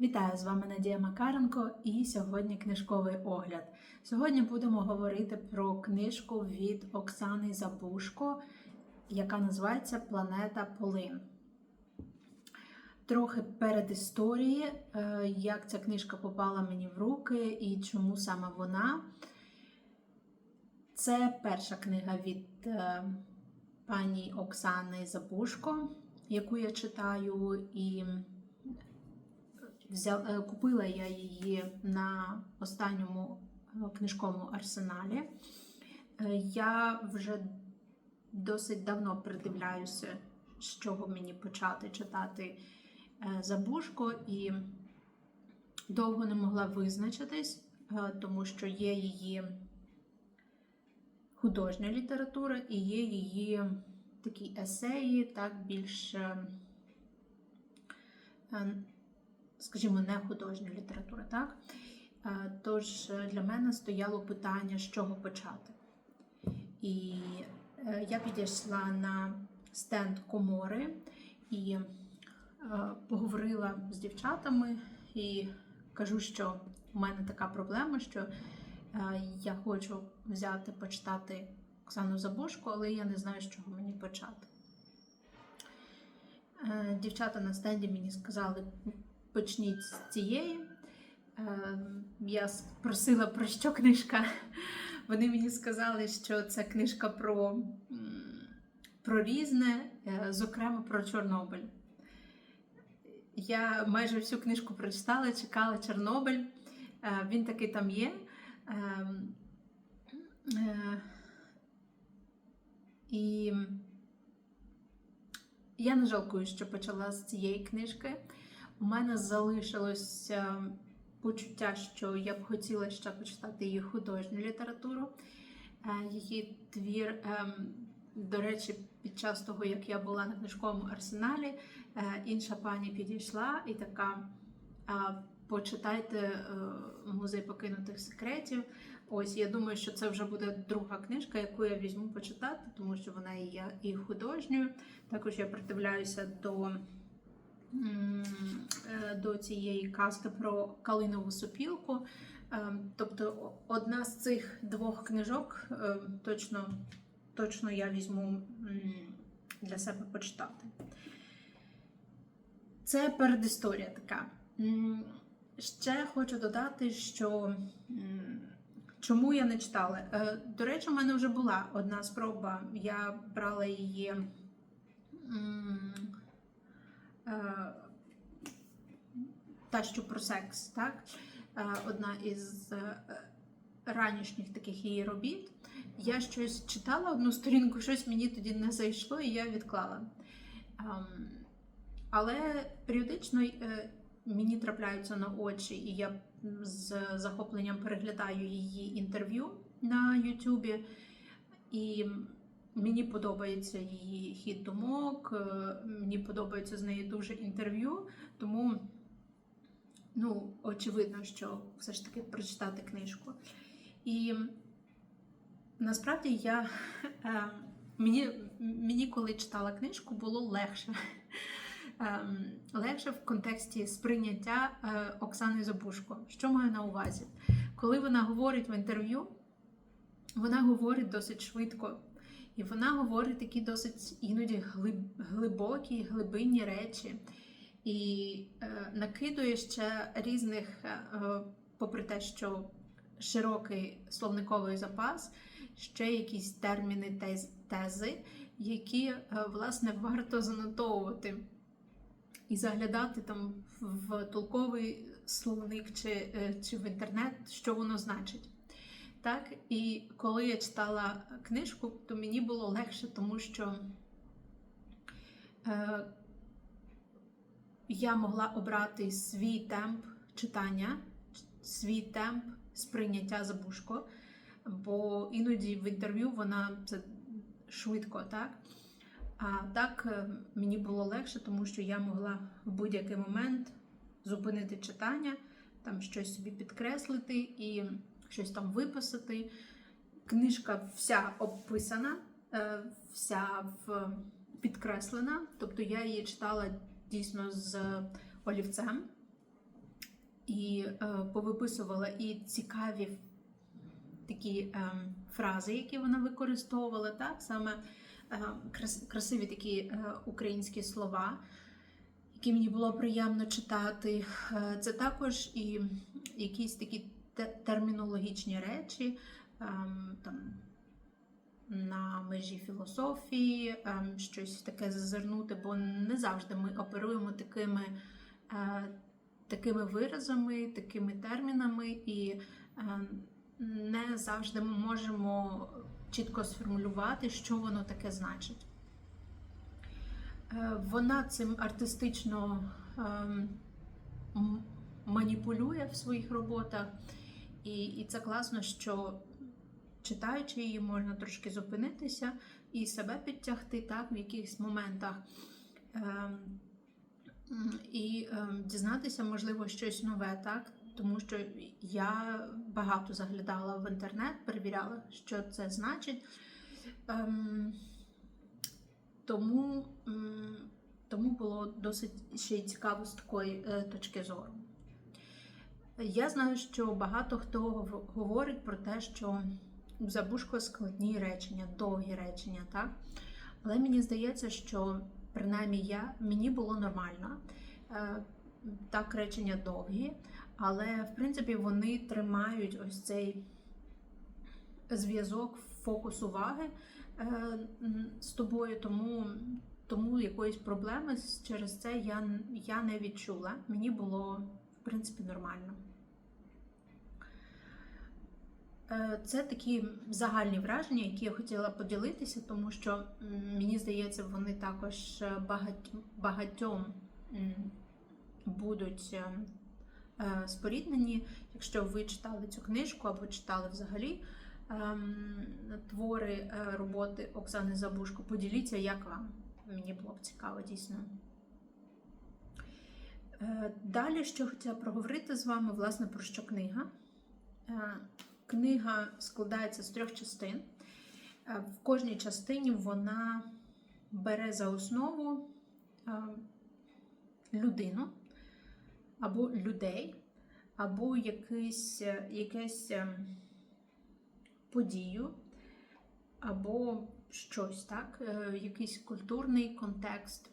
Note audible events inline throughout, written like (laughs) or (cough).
Вітаю з вами Надія Макаренко і сьогодні книжковий огляд. Сьогодні будемо говорити про книжку від Оксани Забушко, яка називається Планета Полин. Трохи перед історії, е, як ця книжка попала мені в руки і чому саме вона. Це перша книга від е, пані Оксани Забушко, яку я читаю, і взяла, е, купила я її на останньому е, книжковому арсеналі. Е, Я вже досить давно придивляюся, з чого мені почати читати Забушко, і довго не могла визначитись, тому що є її художня література і є її такі есеї, так більш, скажімо, не художня література. так? Е, Тож е, для мене стояло питання, з чого почати. І е, я підійшла на стенд комори і поговорила з дівчатами і кажу, що в мене така проблема, що я хочу взяти почитати Оксану Забушко, але я не знаю, з чого мені почати. Дівчата на стенді мені сказали, почніть з цієї. Е, Я спросила, про що книжка. Вони мені сказали, що це книжка про, про різне, е, зокрема про Чорнобиль. Я майже всю книжку прочитала, чекала Чорнобиль. Е, Він таки там є. І я не жалкую, що почала з цієї книжки. У мене залишилось е, почуття, що я б хотіла ще почитати її художню літературу. Е, Її твір, ем, до речі, під час того, як я була на книжковому арсеналі, е, інша пані підійшла і така. Почитайте е, музей покинутих секретів. Ось я думаю, що це вже буде друга книжка, яку я візьму почитати, тому що вона є і художньою. Також я придивляюся до, до цієї казки про калинову сопілку. Е, Тобто, одна з цих двох книжок е, точно, точно я візьму для себе почитати. Це передісторія така. Ще хочу додати, що чому я не читала. Е, До речі, у мене вже була одна спроба. Я брала її. Е, Та, що про секс, так? Е, Одна із е, ранішніх таких її робіт. Я щось читала одну сторінку, щось мені тоді не зайшло, і я відклала. Ем, Але періодично мені трапляються на очі, і я з захопленням переглядаю її інтерв'ю на Ютубі. І мені подобається її хід думок, е, мені подобається з нею дуже інтерв'ю, тому ну, очевидно, що все ж таки прочитати книжку. І насправді я е, мені, мені, коли читала книжку, було легше. Ем, легше в контексті сприйняття е, Оксани Забушко. Що маю на увазі? Коли вона говорить в інтерв'ю, вона говорить досить швидко, і вона говорить такі досить іноді глибокі, глибинні речі, і е, накидує ще різних, е, попри те, що широкий словниковий запас, ще якісь терміни, тез, тези, які е, власне варто занотовувати і заглядати там в толковий словник чи, е, чи в інтернет, що воно значить. Так, і коли я читала книжку, то мені було легше, тому що е, я могла обрати свій темп читання, свій темп сприйняття забушко, бо іноді в інтерв'ю вона це швидко, так? А так е, мені було легше, тому що я могла в будь-який момент зупинити читання, там щось собі підкреслити і щось там виписати. Книжка вся обписана, е, вся підкреслена, тобто я її читала дійсно з олівцем. і е, повиписувала і цікаві такі е, фрази, які вона використовувала, так саме красиві такі українські слова, які мені було приємно читати. Це також і якісь такі термінологічні речі, ем, там на межі філософії, ем, щось таке зазирнути, бо не завжди ми оперуємо такими, е, такими виразами, такими термінами, і е, не завжди ми можемо чітко сформулювати, що воно таке значить. Е, Вона цим артистично ем, маніпулює в своїх роботах, і, і це класно, що читаючи її, можна трошки зупинитися і себе підтягти так в якихось моментах. Ем, і ем, дізнатися, можливо, щось нове, так? Тому що я багато заглядала в інтернет, перевіряла, що це значить. Ем, тому, м, тому було досить ще й цікаво з такої е, точки зору. Я знаю, що багато хто говорить про те, що у Забушко складні речення, довгі речення, так? Але мені здається, що принаймні я, мені було нормально. Е, Так, речення довгі, але в принципі вони тримають ось цей зв'язок, фокус уваги е, з тобою, тому, тому якоїсь проблеми через це я, я не відчула. Мені було в принципі нормально. Е, Це такі загальні враження, які я хотіла поділитися, тому що мені здається, вони також е, багать, багатьом будуть е, е, споріднені. Якщо ви читали цю книжку або читали взагалі ем, твори е, роботи Оксани Забушко, поділіться, як вам. Мені було б цікаво, дійсно. Е, Далі, що хотіла проговорити з вами, власне, про що книга. Книга складається з трьох частин. Е, В кожній частині вона бере за основу е, людину або людей, або якийсь, е, якесь подію, або щось, так, якийсь культурний контекст.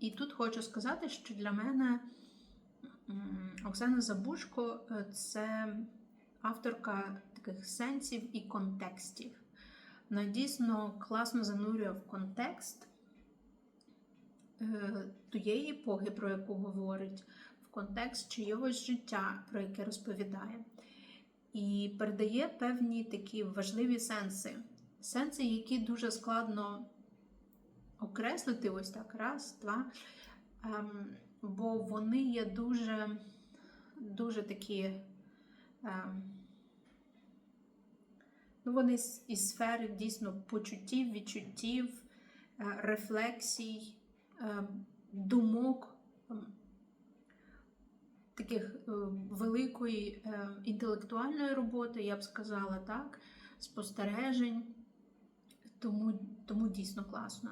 І тут хочу сказати, що для мене Оксана Забушко це авторка таких сенсів і контекстів. Вона дійсно класно занурює в контекст е, тієї епохи, про яку говорить, в контекст чийогось життя, про яке розповідає. І передає певні такі важливі сенси. Сенси, які дуже складно окреслити, ось так, раз, два. Ем, бо вони є дуже, дуже такі. Ну, вони із сфери дійсно почуттів, відчуттів, е, рефлексій, ем, думок, таких е, великої е, інтелектуальної роботи, я б сказала так, спостережень. Тому, тому дійсно класно.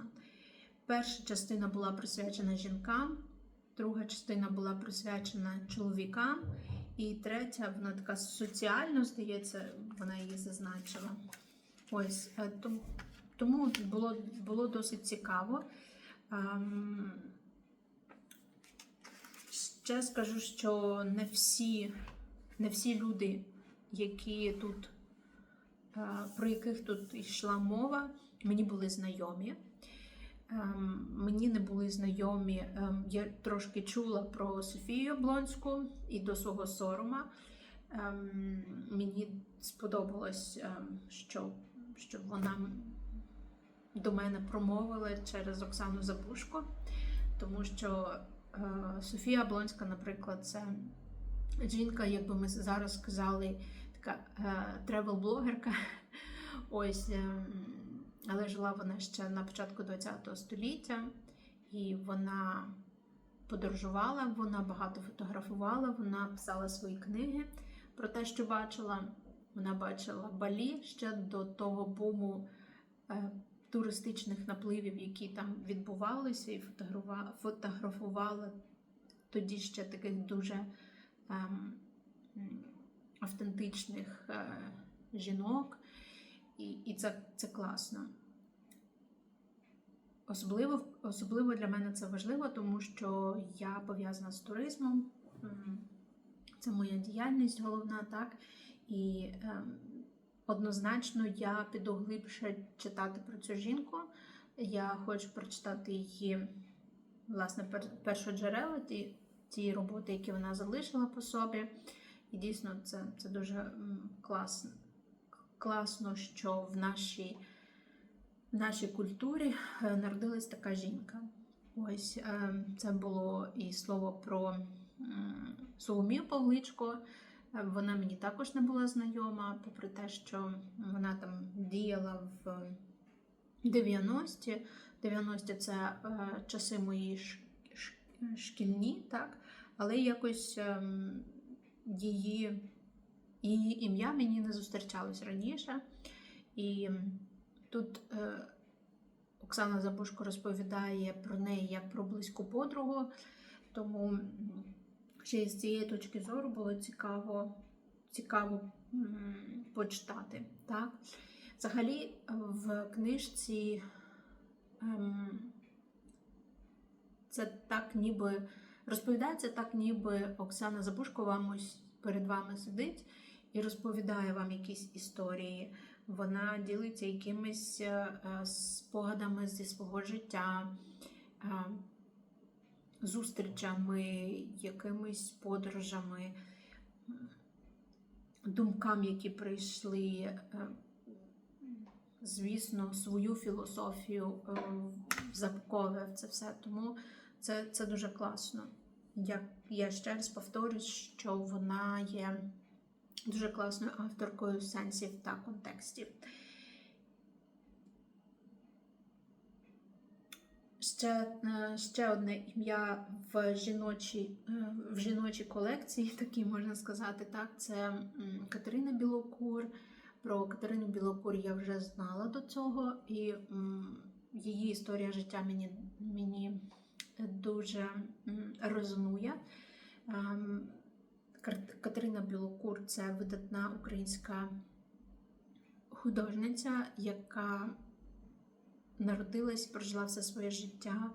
Перша частина була присвячена жінкам, друга частина була присвячена чоловікам, і третя, вона така соціально, здається, вона її зазначила. Ось е, тому було, було досить цікаво. Ем, Ще скажу, що не всі, не всі люди, які тут, е, про яких тут йшла мова, мені були знайомі. Ем, Мені не були знайомі. ем, Я трошки чула про Софію Облонську і до свого сорома. Ем, Мені сподобалось, що, що вона до мене промовила через Оксану Забушко, тому що е, Софія Облонська, наприклад, це жінка, як би ми зараз сказали, така тревел-блогерка. Ось, але жила вона ще на початку ХХ століття, і вона подорожувала, вона багато фотографувала, вона писала свої книги про те, що бачила. Вона бачила Балі ще до того буму е, туристичних напливів, які там відбувалися, і фотографува- фотографувала тоді ще таких дуже ем, автентичних е, жінок, і, і це, це класно. Особливо, особливо для мене це важливо, тому що я пов'язана з туризмом. Це моя діяльність головна, так. І ем, однозначно я піду глибше читати про цю жінку. Я хочу прочитати її, власне, першоджерела, ті, ті роботи, які вона залишила по собі. І дійсно це, це дуже класно, класно, що в нашій, в нашій культурі е, народилась така жінка. Ось е, це було і слово про Соломію Павличко. Е, Вона мені також не була знайома, попри те, що вона там діяла в 90-ті. 90-ті це часи мої шкільні, так? але якось ем, її, її ім'я мені не зустрічалось раніше. І тут е, Оксана Забушко розповідає про неї як про близьку подругу, тому ще з цієї точки зору було цікаво, цікаво почитати. Так? Взагалі, в книжці ем, це так ніби розповідається так, ніби Оксана Забушко вам ось перед вами сидить і розповідає вам якісь історії. Вона ділиться якимись е, е, спогадами зі свого життя, е, зустрічами, якимись подорожами, думкам, які прийшли. Звісно, свою філософію запаковує це все. Тому це, це дуже класно. Я, я ще раз повторюю, що вона є дуже класною авторкою сенсів та контекстів. Ще, е, ще одне ім'я в жіночій, е, в жіночій колекції, (laughs) такій можна сказати, так, це Катерина Білокур. Про Катерину Білокур я вже знала до цього, і її історія життя мені, мені дуже резонує. Катерина Білокур це видатна українська художниця, яка народилась, прожила все своє життя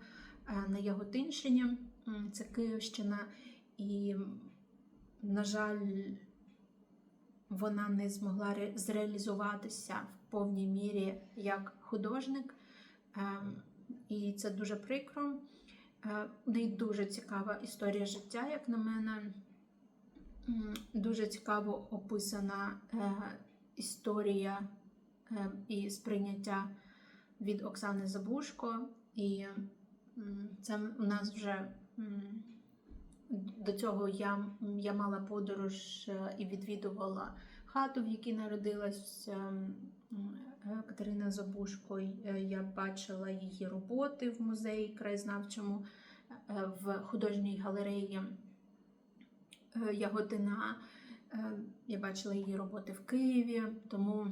е, на Яготинщині, це Київщина, і, на жаль, вона не змогла зреалізуватися в повній мірі як художник, Ем, і це дуже прикро. Е, У неї дуже цікава історія життя, як на мене. Дуже цікаво описана е, історія е, і сприйняття від Оксани Забушко. І це у нас вже до цього я, я мала подорож е, і відвідувала хату, в якій е, Катерина Забушко. Я бачила її роботи в музеї краєзнавчому в художній галереї е, Яготина. Е, Я бачила її роботи в Києві, тому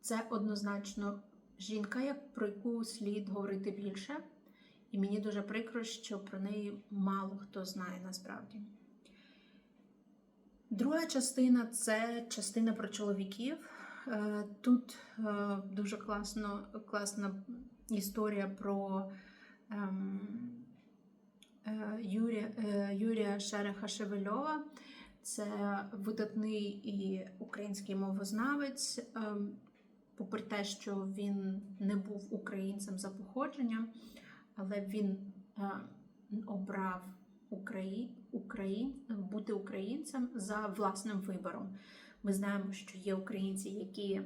це однозначно жінка, про яку слід говорити більше. І мені дуже прикро, що про неї мало хто знає насправді. Друга частина це частина про чоловіків. Е, Тут дуже класно, класна історія про ем, Юрія, е, Юрія Шереха Шевельова. Це видатний і український мовознавець. Ем, Попри те, що він не був українцем за походженням, але він е, обрав Украї... Україн... бути українцем за власним вибором. Ми знаємо, що є українці, які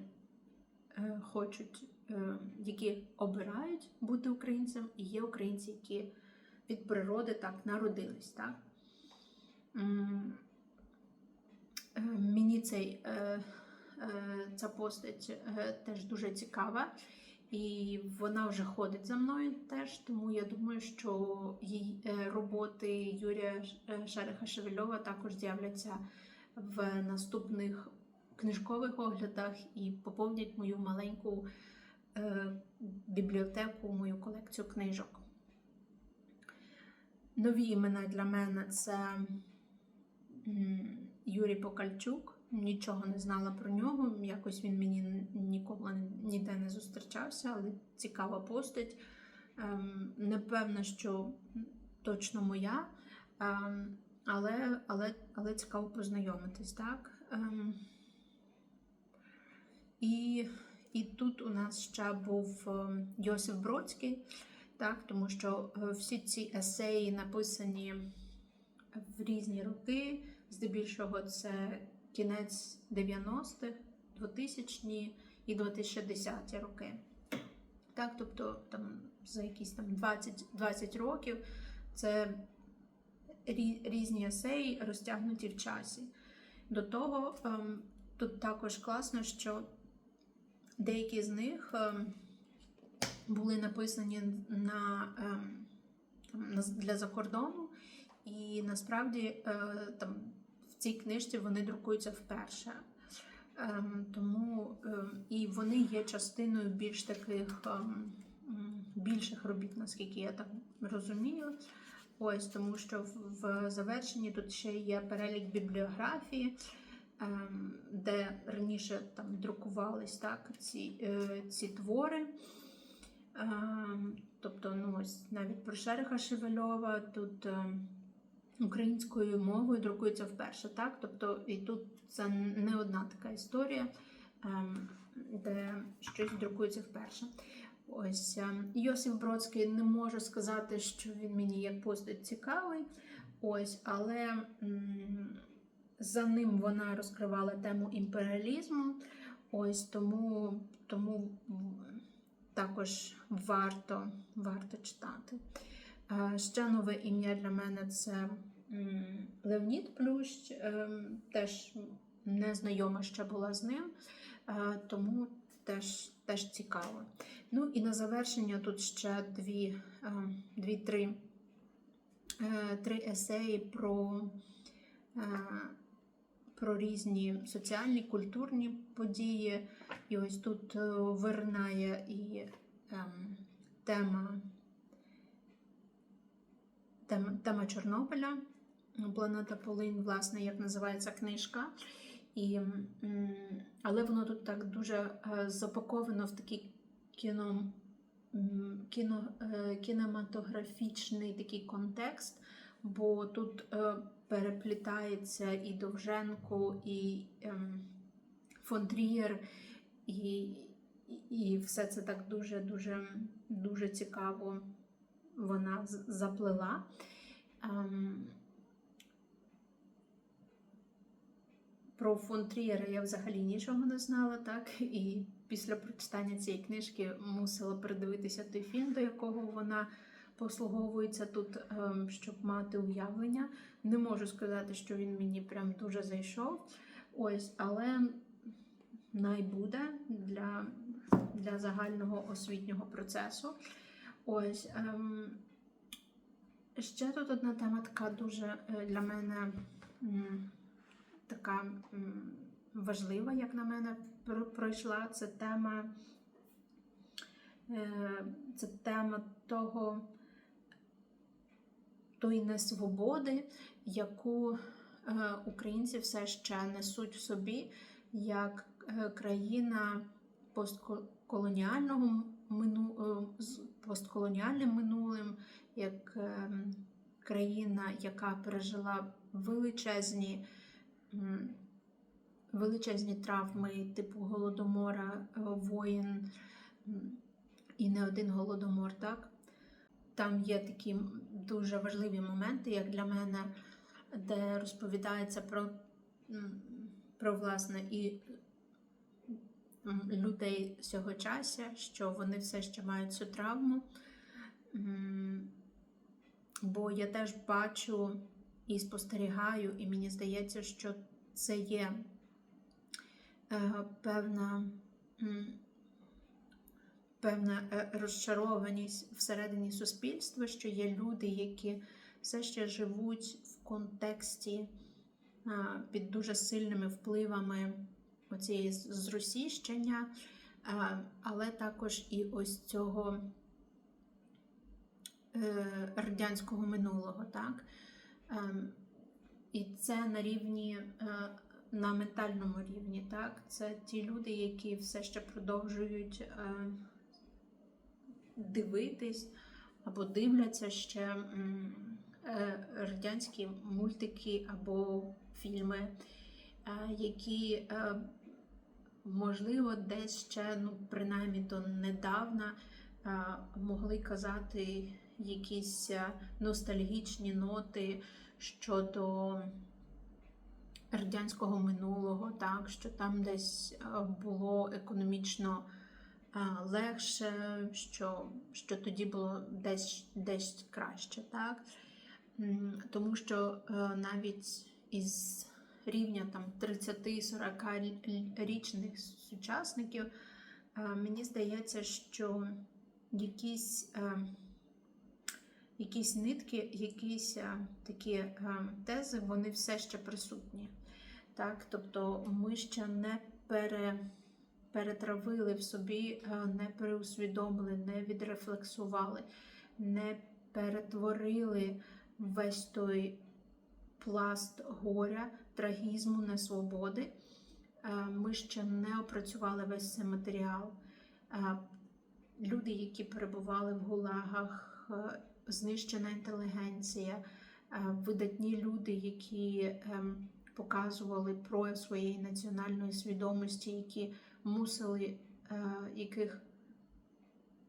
е, хочуть, е, які обирають бути українцем, і є українці, які від природи так народились. Так? Е, Мені цей, е, е, ця постать теж дуже цікава. І вона вже ходить за мною теж, тому я думаю, що її роботи Юрія Ш- Шереха Шевельова також з'являться в наступних книжкових оглядах і поповнять мою маленьку бібліотеку, мою колекцію книжок. Нові імена для мене це Юрій Покальчук. Нічого не знала про нього. Якось він мені ніколи ніде не зустрічався, але цікава постать. Ем, Не певна, що точно моя, ем, але, але, але цікаво познайомитись, так? Ем, І, і тут у нас ще був Йосиф Бродський, так, тому що е, всі ці есеї написані в різні роки, здебільшого це кінець 90-х, 2000-ні і 2010-ті роки. Так, тобто там за якісь там 20, 20 років це різні есеї розтягнуті в часі. До того ем, тут також класно, що деякі з них ем, були написані на, ем, для закордону, і насправді е, там, в цій книжці вони друкуються вперше. Ем, тому ем, і вони є частиною більш таких більших робіт, наскільки я так розумію. Ось тому, що в, завершенні тут ще є перелік бібліографії, де раніше там друкувались так, ці, е, ці твори. Ем, тобто, ну ось навіть про Шериха Шевельова тут ем, українською мовою друкується вперше, так? Тобто, і тут це не одна така історія, ем, де щось друкується вперше. Ось Йосиф Бродський не можу сказати, що він мені як постать цікавий. Ось, але за ним вона розкривала тему імперіалізму. Ось тому, тому також варто, варто читати. Е, Ще нове ім'я для мене це Леонід Плющ. Ем, Теж не знайома ще була з ним, е, тому теж, теж цікаво. Ну і на завершення тут ще дві, дві-три е, три есеї про, е, про різні соціальні, культурні події. І ось тут е, виринає і ем, тема, тема, тема Чорнобиля, планета Полин, власне, як називається книжка. І, але воно тут так дуже е, запаковано в такий кіно, кіно, е, кінематографічний такий контекст, бо тут переплітається і Довженко, і ем, Фонтрієр, і, і- все це так дуже дуже цікаво вона з- заплела. Ем, Про фон Трієра я взагалі нічого не знала, так і після прочитання цієї книжки мусила передивитися той фільм, до якого вона послуговується тут, ем, щоб мати уявлення. Не можу сказати, що він мені прям дуже зайшов. Ось, але найбуде для, для загального освітнього процесу. Ось. Ем, ще тут одна тема така дуже е, для мене. м, така м, важлива, як на мене, про- пройшла. Це тема, е, це тема того, тої несвободи, яку е, українці все ще несуть в собі як е, країна постколоніального мину, е, з постколоніальним минулим, як країна, яка пережила величезні величезні травми, типу голодомора, воїн і не один голодомор, так? Там є такі дуже важливі моменти, як для мене, де розповідається про, про власне і людей сьогочасся, що вони все ще мають цю травму. Бо я теж бачу і спостерігаю, і мені здається, що це є е, певна, певна е, розчарованість всередині суспільства, що є люди, які все ще живуть в контексті під дуже сильними впливами оцієї з- зросійщення, е, але також і ось цього е, радянського минулого, так? Ем, і це на рівні, е, на ментальному рівні, так? Це ті люди, які все ще продовжують дивитись або дивляться ще е, радянські мультики або фільми, е, які, е, можливо, десь ще, ну, принаймні до недавна, могли казати якісь ностальгічні ноти щодо радянського минулого, так, що там десь було економічно легше, що, що тоді було десь, десь краще. Так? Тому що е, навіть із рівня там 30-40 річних сучасників, е, мені здається, що якісь, е, якісь нитки, якісь такі тези, вони все ще присутні. Так? Тобто ми ще не пере, перетравили в собі, е, не переусвідомили, не відрефлексували, не перетворили весь той пласт горя, трагізму, несвободи. Е, Ми ще не опрацювали весь цей матеріал. Е, Люди, які перебували в гулагах, знищена інтелігенція, видатні люди, які ем, показували прояв своєї національної свідомості, які мусили, е, яких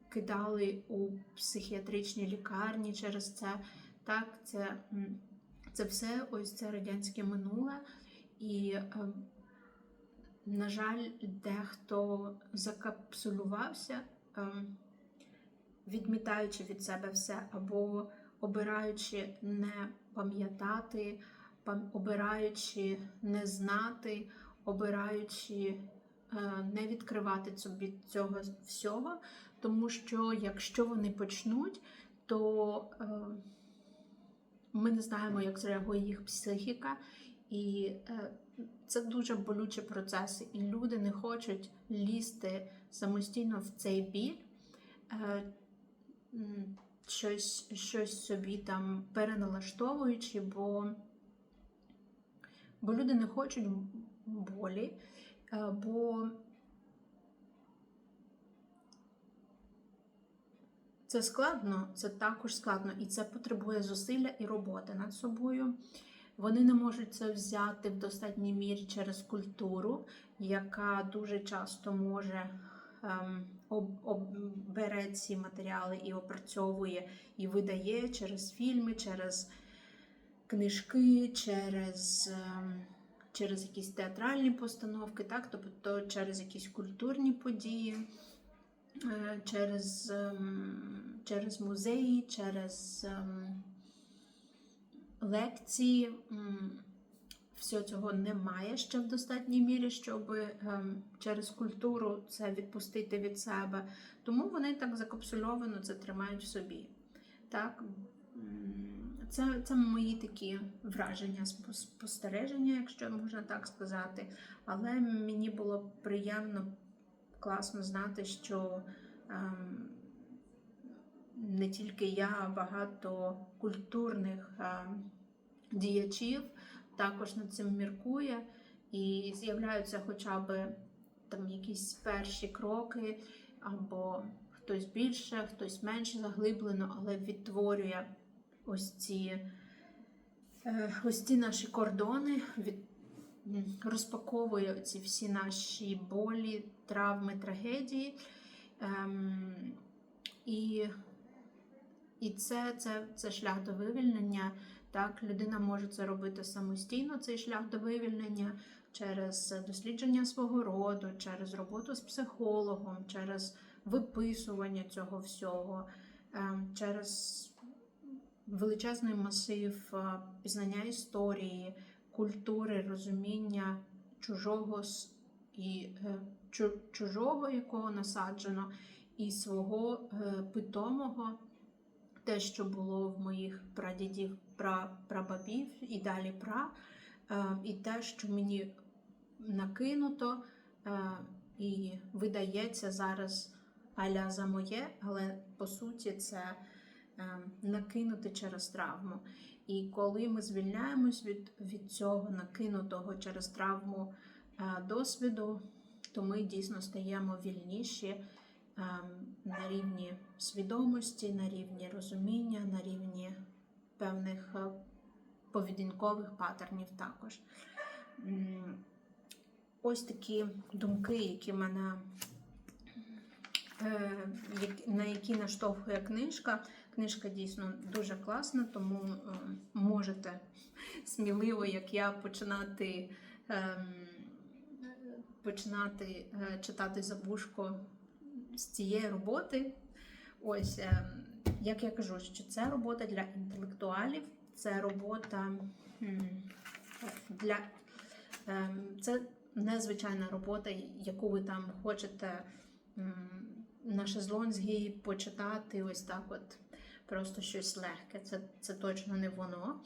кидали у психіатричні лікарні через це. Так, це, це все ось це радянське минуле. І, ем, на жаль, дехто закапсулювався, ем, відмітаючи від себе все, або обираючи не пам'ятати, пам- обираючи не знати, обираючи не відкривати собі цього всього, тому що якщо вони почнуть, то е, ми не знаємо, як зреагує їх психіка, і е, це дуже болючі процеси, і люди не хочуть лізти самостійно в цей біль, е, щось, щось собі там переналаштовуючи, бо, бо люди не хочуть болі, е, бо це складно, це також складно, і це потребує зусилля і роботи над собою. Вони не можуть це взяти в достатній мірі через культуру, яка дуже часто може ем, об, об, бере ці матеріали і опрацьовує і видає через фільми, через книжки, через, ем, через якісь театральні постановки, так? тобто через якісь культурні події, е, через, ем, через музеї, через. ем, лекції. Всього цього немає ще в достатній мірі, щоб ем, через культуру це відпустити від себе. Тому вони так закапсульовано це тримають в собі. Так? Це, це мої такі враження, спо- спостереження, якщо можна так сказати. Але мені було приємно, класно знати, що ем, не тільки я, а багато культурних е, діячів також над цим міркує, і з'являються хоча б там якісь перші кроки, або хтось більше, хтось менше заглиблено, але відтворює ось ці, е, ось ці наші кордони, від, розпаковує ці всі наші болі, травми, трагедії. Ем, і і це, це, це шлях до вивільнення. Так, людина може це робити самостійно, цей шлях до вивільнення через дослідження свого роду, через роботу з психологом, через виписування цього всього, ем, через величезний масив е, пізнання історії, культури, розуміння чужого і е, чужого, якого насаджено, і свого е, питомого те, що було в моїх прадідів, пра, прабабів і далі пра, і те, що мені накинуто і видається зараз аля за моє, але по суті це накинути через травму. І коли ми звільняємось від, від цього накинутого через травму е, досвіду, то ми дійсно стаємо вільніші е, на рівні свідомості, на рівні розуміння, на рівні певних е, поведінкових паттернів також. Ось такі думки, які мене е, на які наштовхує книжка. Книжка дійсно дуже класна, тому е, можете сміливо, як я, починати, ем, починати е, читати забушко з цієї роботи. Ось, ем, як я кажу, що це робота для інтелектуалів, це робота для ем, це незвичайна робота, яку ви там хочете на шезлонзі почитати ось так, от просто щось легке. Це, це точно не воно.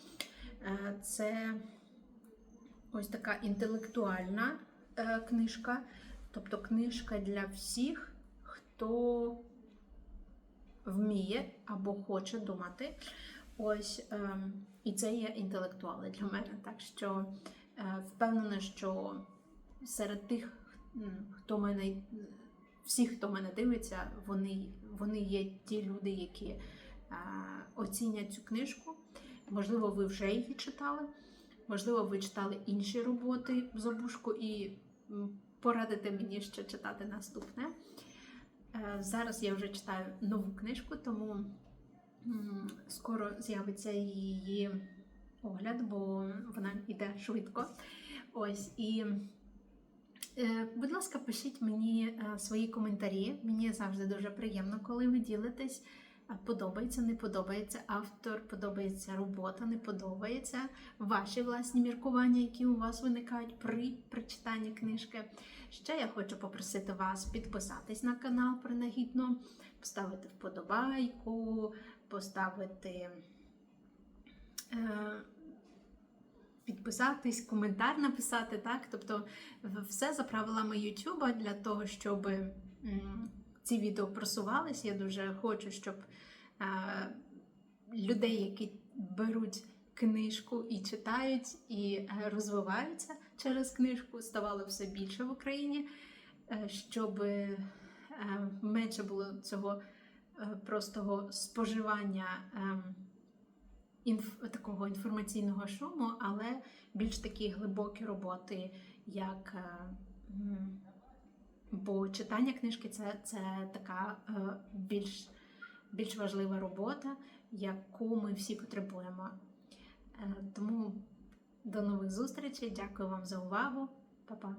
Е, Це ось така інтелектуальна е, книжка, тобто книжка для всіх, хто вміє або хоче думати. Ось, ем, і це є інтелектуали для мене. Так що е, впевнена, що серед тих, хто мене, всіх, хто мене дивиться, вони, вони є ті люди, які оцінять цю книжку. Можливо, ви вже її читали, можливо, ви читали інші роботи Забушку і м, порадите мені ще читати наступне. Е, Зараз я вже читаю нову книжку, тому скоро з'явиться її огляд, бо вона йде швидко. Ось і. Е, Будь ласка, пишіть мені е, свої коментарі. Мені завжди дуже приємно, коли ви ділитесь. Подобається, не подобається автор, подобається робота, не подобається ваші власні міркування, які у вас виникають при прочитанні книжки. Ще я хочу попросити вас підписатись на канал принагідно, поставити вподобайку, поставити. Е, підписатись, коментар написати, так? Тобто все за правилами YouTube для того, щоб ці відео просувались. Я дуже хочу, щоб е, людей, які беруть книжку і читають, і е, розвиваються через книжку, ставало все більше в Україні, е, щоб менше було цього простого споживання. ем, інф, такого інформаційного шуму, але більш такі глибокі роботи, як бо читання книжки це, це така е, більш, більш важлива робота, яку ми всі потребуємо. Е, Тому до нових зустрічей. Дякую вам за увагу. Па-па.